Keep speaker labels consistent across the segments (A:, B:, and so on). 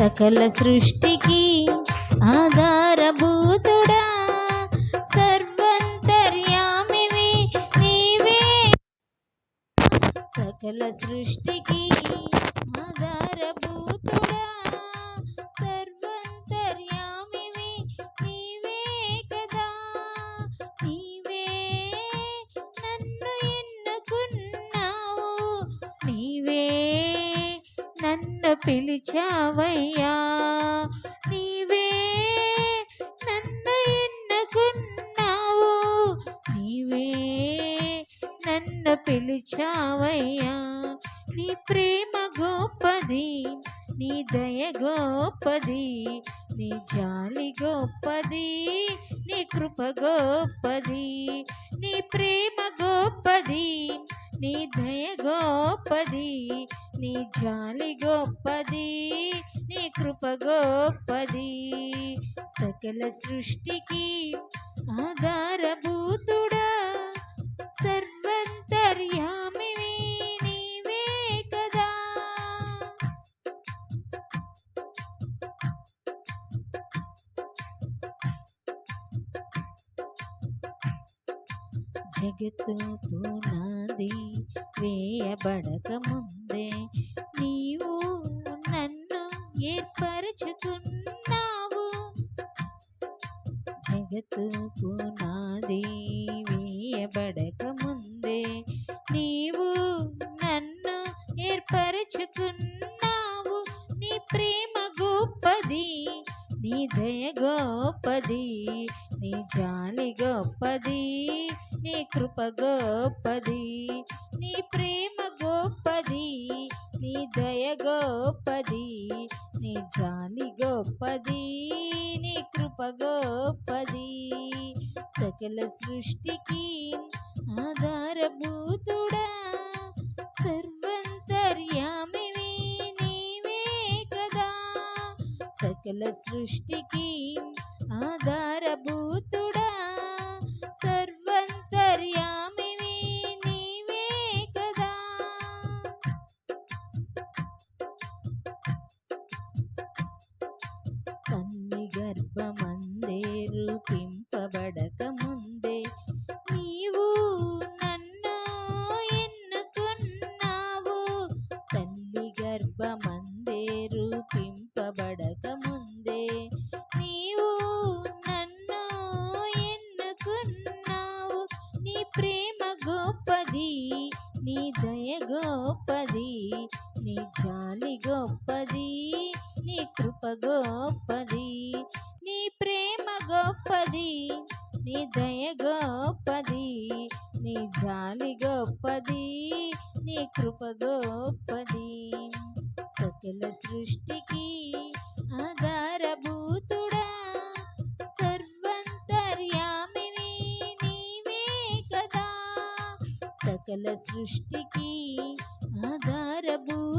A: సకల సృష్టికి ఆధారభూతుడా. సర్వంతర్యామివి నీవే. సకల సృష్టికి ఆధారభూతుడా. పిలిచావయ్యా. నీవే నన్ను ఎన్నుకున్నావు? నీవే నన్ను పిలిచావయ్యా. నీ ప్రేమ గొప్పది నీ దయ గొప్పది నీ జాలి గొప్పది నీ కృప గొప్పది నీ ప్రేమ గొప్పది నీ దయ గొప్పది నీ జాలి గొప్పది నీ కృప గొప్పది సకల సృష్టికి ఆధారభూతుడా జగత్తు పునాది వేయబడక ముందే నీవు నన్ను ఏర్పరచుకున్నావు. జగత్తు పునాది వేయబడక ముందే నీవు నన్ను ఏర్పరచుకున్నావు. నీ ప్రేమ గొప్పది నీ దయ గొప్పది నీ జాలి గొప్పది. నీ కృప గొప్పది నీ ప్రేమ గొప్పది నీ దయ గొప్పది నీ జాలి గొప్పది నీ కృప గొప్పది. సకల సృష్టికి ఆధారభూతుడా సర్వంతర్యామివి నీవే కదా. సకల సృష్టికి ఆధారభూతుడా గర్భమందే రూపింపబడక ముందే నీవు నన్ను ఎన్నుకున్నావు? తల్లి గర్భమందే రూపింపబడక ముందే నీవు నన్ను ఎన్నుకున్నావు? నీ ప్రేమ గొప్పది నీ దయ గొప్పది నీ జాలి గొప్పది నీ కృప గొప్పది. ప్రేమ గొప్పది నీ దయ గొప్పది నీ జాలి గొప్పది నీ కృప గొప్పది. సకల సృష్టికి ఆధారభూతుడా సర్వంతర్యామివి నీవే కదా. సకల సృష్టికి ఆధారభూ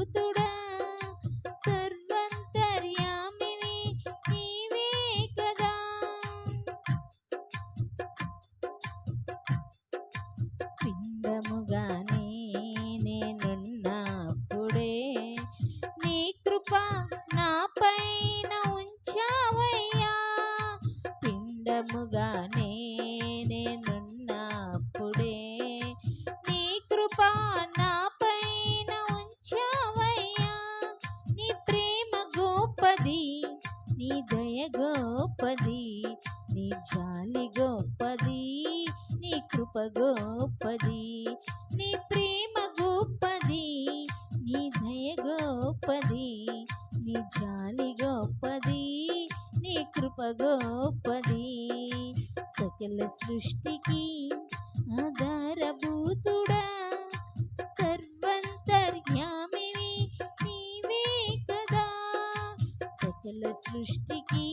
A: పిండముగానే నేనున్నప్పుడే నీ కృప నా పైన ఉంచావయ్యా. నీ ప్రేమ గోపది నీ దయ గోపది నీ జాలి గోపది నీ కృప గోపది నీ ప్రేమ గోపది నీ దయ గోపది నీ జాలి గోపది నీ కృప గోప సృష్టికి ఆధారభూతుడా సర్వంతర్యామివి నీవే కదా సకల సృష్టికి